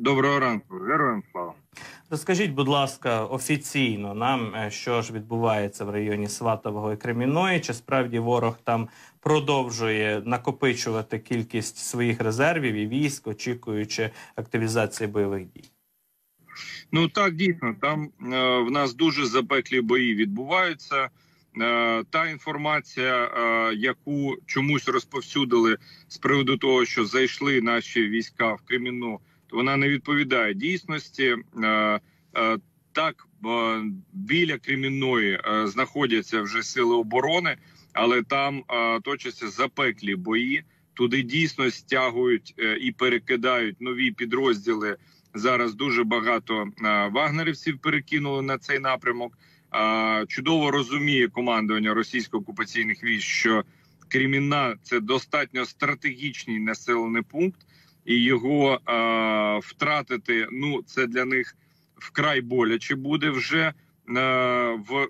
Доброго ранку, героям слава. Розкажіть, будь ласка, офіційно нам, е, що ж відбувається в районі Сватового і Креміної? Чи справді ворог там продовжує накопичувати кількість своїх резервів і військ, очікуючи активізації бойових дій? Ну так дійсно там е, в нас дуже запеклі бої відбуваються. Е, та інформація, е, яку чомусь розповсюдили з приводу того, що зайшли наші війська в Кремінну, то вона не відповідає дійсності. Е, е, так біля Кремінної е, знаходяться вже сили оборони, але там точаться запеклі бої. Туди дійсно стягують і перекидають нові підрозділи. Зараз дуже багато вагнерівців перекинули на цей напрямок. Чудово розуміє командування російсько-окупаційних військ, що Кремінна – це достатньо стратегічний населений пункт, і його е, втратити ну це для них вкрай боляче буде вже е, в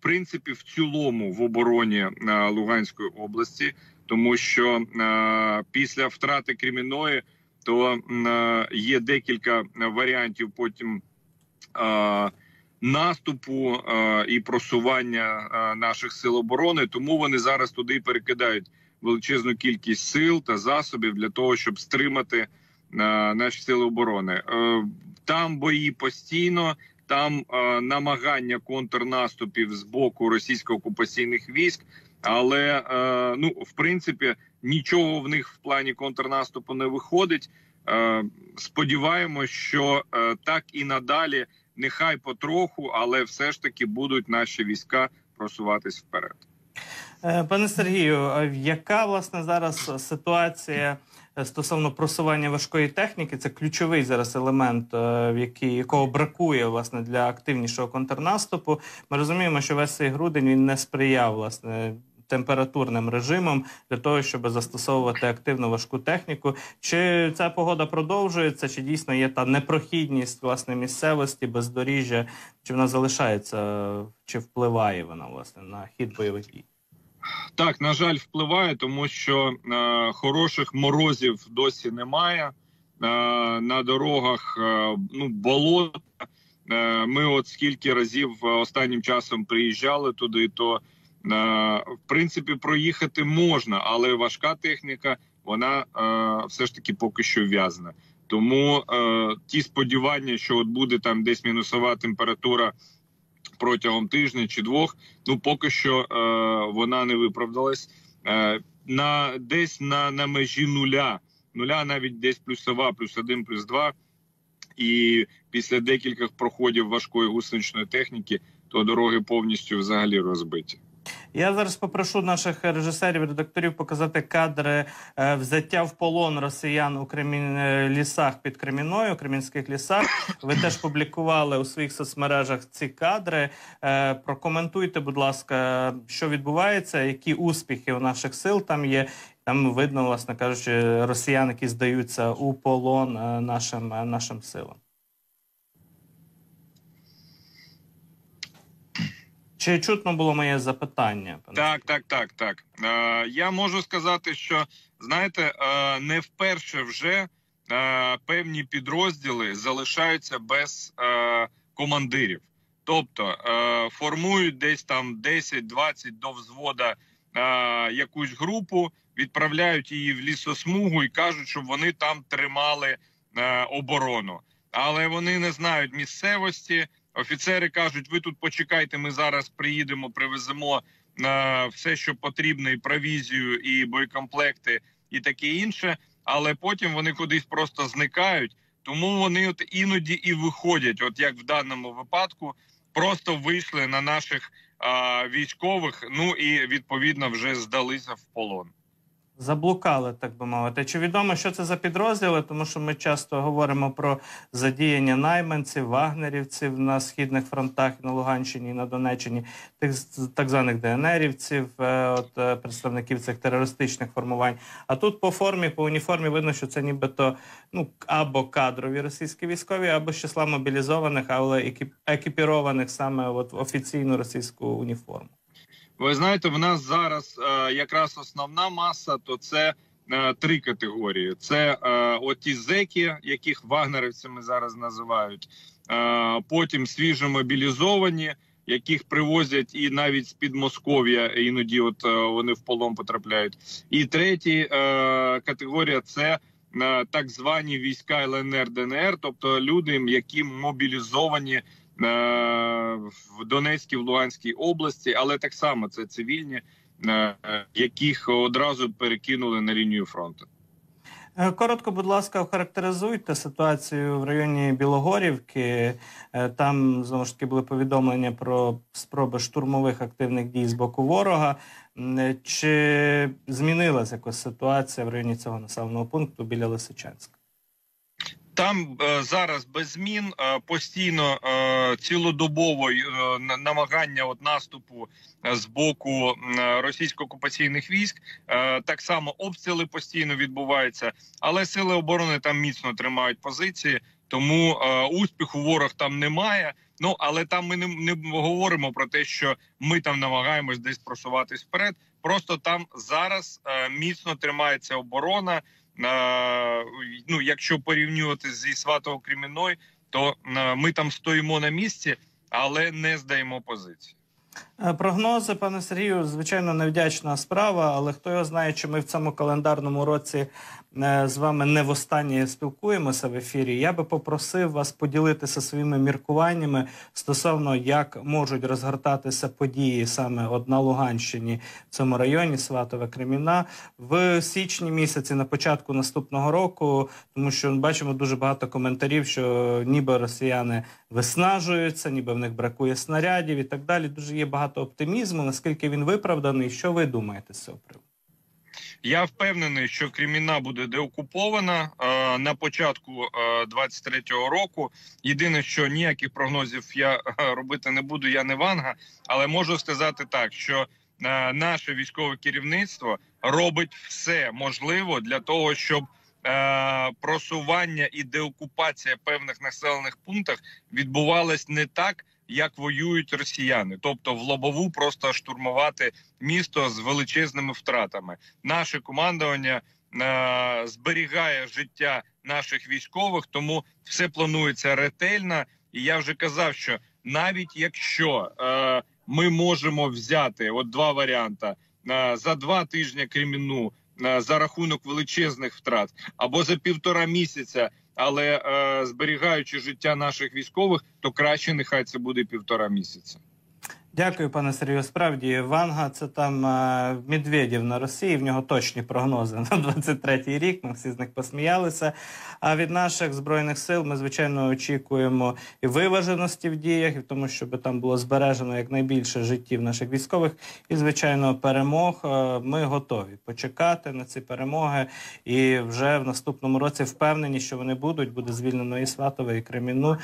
принципі в цілому в обороні е, Луганської області, тому що е, після втрати Кремінної то е, є декілька варіантів потім е, наступу е, і просування е, наших сил оборони. Тому вони зараз туди перекидають величезну кількість сил та засобів для того, щоб стримати е, наші сили оборони. Е, там бої постійно. Там е, намагання контрнаступів з боку російсько-окупаційних військ, але е, ну в принципі нічого в них в плані контрнаступу не виходить. Е, сподіваємось, що е, так і надалі, нехай потроху, але все ж таки будуть наші війська просуватись вперед. Е, Пане Сергію, яка власне зараз ситуація е, стосовно просування важкої техніки? Це ключовий зараз елемент, е, який якого бракує власне для активнішого контрнаступу. Ми розуміємо, що весь цей грудень він не сприяв власне. Температурним режимом для того, щоб застосовувати активну важку техніку. Чи ця погода продовжується, чи дійсно є та непрохідність власне місцевості, бездоріжжя, чи вона залишається, чи впливає вона власне на хід бойових дій? Так, на жаль, впливає, тому що е, хороших морозів досі немає. Е, на дорогах е, ну болото. Е, ми от скільки разів останнім часом приїжджали туди, то е, в принципі проїхати можна, але важка техніка вона е, все ж таки поки що в'язана. Тому е, ті сподівання, що от буде там десь мінусова температура протягом тижня чи двох, ну поки що е, вона не виправдалась. Е, на десь на, на межі нуля, нуля навіть десь плюсова, плюс один, плюс два. І після декількох проходів важкої гусеничної техніки, то дороги повністю взагалі розбиті. Я зараз попрошу наших режисерів, редакторів показати кадри е, взяття в полон росіян у Кремін... е, лісах під Креміною, Кремінських лісах. Ви теж публікували у своїх соцмережах ці кадри. Е, прокоментуйте, будь ласка, що відбувається, які успіхи у наших сил там є. Там видно, власне кажучи, росіян, які здаються у полон нашим, нашим силам. Чи чутно було моє запитання? Так, так, так, так. Е, я можу сказати, що знаєте, е, не вперше вже е, певні підрозділи залишаються без е, командирів, тобто е, формують десь там 10-20 до взвода е, якусь групу, відправляють її в лісосмугу і кажуть, щоб вони там тримали е, оборону, але вони не знають місцевості. Офіцери кажуть: ви тут почекайте, ми зараз приїдемо, привеземо е, все, що потрібно, і провізію, і боєкомплекти, і таке інше. Але потім вони кудись просто зникають. Тому вони от іноді і виходять, от як в даному випадку, просто вийшли на наших е, військових. Ну і відповідно вже здалися в полон. Заблукали, так би мовити. Чи відомо, що це за підрозділи? Тому що ми часто говоримо про задіяння найманців, вагнерівців на східних фронтах на Луганщині на Донеччині, тих так званих ДНРівців, е, от е, представників цих терористичних формувань. А тут по формі, по уніформі видно, що це нібито ну або кадрові російські військові, або з числа мобілізованих, але екіп- екіпірованих саме от в офіційну російську уніформу. Ви знаєте, в нас зараз е, якраз основна маса то це е, три категорії: це е, оті зеки, яких вагнерівцями зараз називають. Потім свіжо мобілізовані, яких привозять і навіть з під Москов'я іноді, от вони в полон потрапляють. І третій е, категорія це е, так звані війська ЛНР ДНР, тобто люди, які мобілізовані в Донецькій в Луганській області, але так само це цивільні, е, яких одразу перекинули на лінію фронту. Е, Коротко, будь ласка, охарактеризуйте ситуацію в районі Білогорівки. Е, Там знову ж таки були повідомлення про спроби штурмових активних дій з боку ворога. Е, Чи змінилася якось ситуація в районі цього населеного пункту біля Лисичанська? Там е, зараз без змін е, постійно е, цілодобово намагання от наступу з боку російсько-окупаційних військ. Так само обстріли постійно відбуваються, але сили оборони там міцно тримають позиції, тому успіху ворог там немає. Ну але там ми не, не говоримо про те, що ми там намагаємось десь просуватись вперед. Просто там зараз міцно тримається оборона. Ну, якщо порівнювати зі Сватово Кремінною, то е, ми там стоїмо на місці, але не здаємо позиції. Е, Прогнози, пане Сергію, звичайно, невдячна справа, але хто його знає, чи ми в цьому календарному році з вами не востаннє спілкуємося в ефірі. Я би попросив вас поділитися своїми міркуваннями стосовно як можуть розгортатися події саме от на Луганщині в цьому районі Сватове Креміна в січні місяці на початку наступного року, тому що бачимо дуже багато коментарів, що ніби росіяни виснажуються, ніби в них бракує снарядів і так далі. Дуже є багато оптимізму. Наскільки він виправданий? Що ви думаєте з цього приводу? Я впевнений, що Креміна буде деокупована е, на початку е, 23-го року. Єдине, що ніяких прогнозів я е, робити не буду, я не ванга, але можу сказати так, що е, наше військове керівництво робить все можливе для того, щоб е, просування і деокупація певних населених пунктах відбувалась не так, як воюють росіяни, тобто в лобову просто штурмувати місто з величезними втратами. Наше командування е, зберігає життя наших військових, тому все планується ретельно. І я вже казав, що навіть якщо е, ми можемо взяти от два варіанти е, за два тижні Креміну е, за рахунок величезних втрат або за півтора місяця. Але е, зберігаючи життя наших військових, то краще нехай це буде півтора місяця. Дякую, пане Сергію. Справді Ванга це там е, Медведєв на Росії. В нього точні прогнози на 23-й рік. Ми всі з них посміялися. А від наших збройних сил ми звичайно очікуємо і виваженості в діях, і в тому, щоб там було збережено якнайбільше життів наших військових, і звичайно перемог. Е, Ми готові почекати на ці перемоги. І вже в наступному році впевнені, що вони будуть. Буде звільнено і Сватове, і Креміну.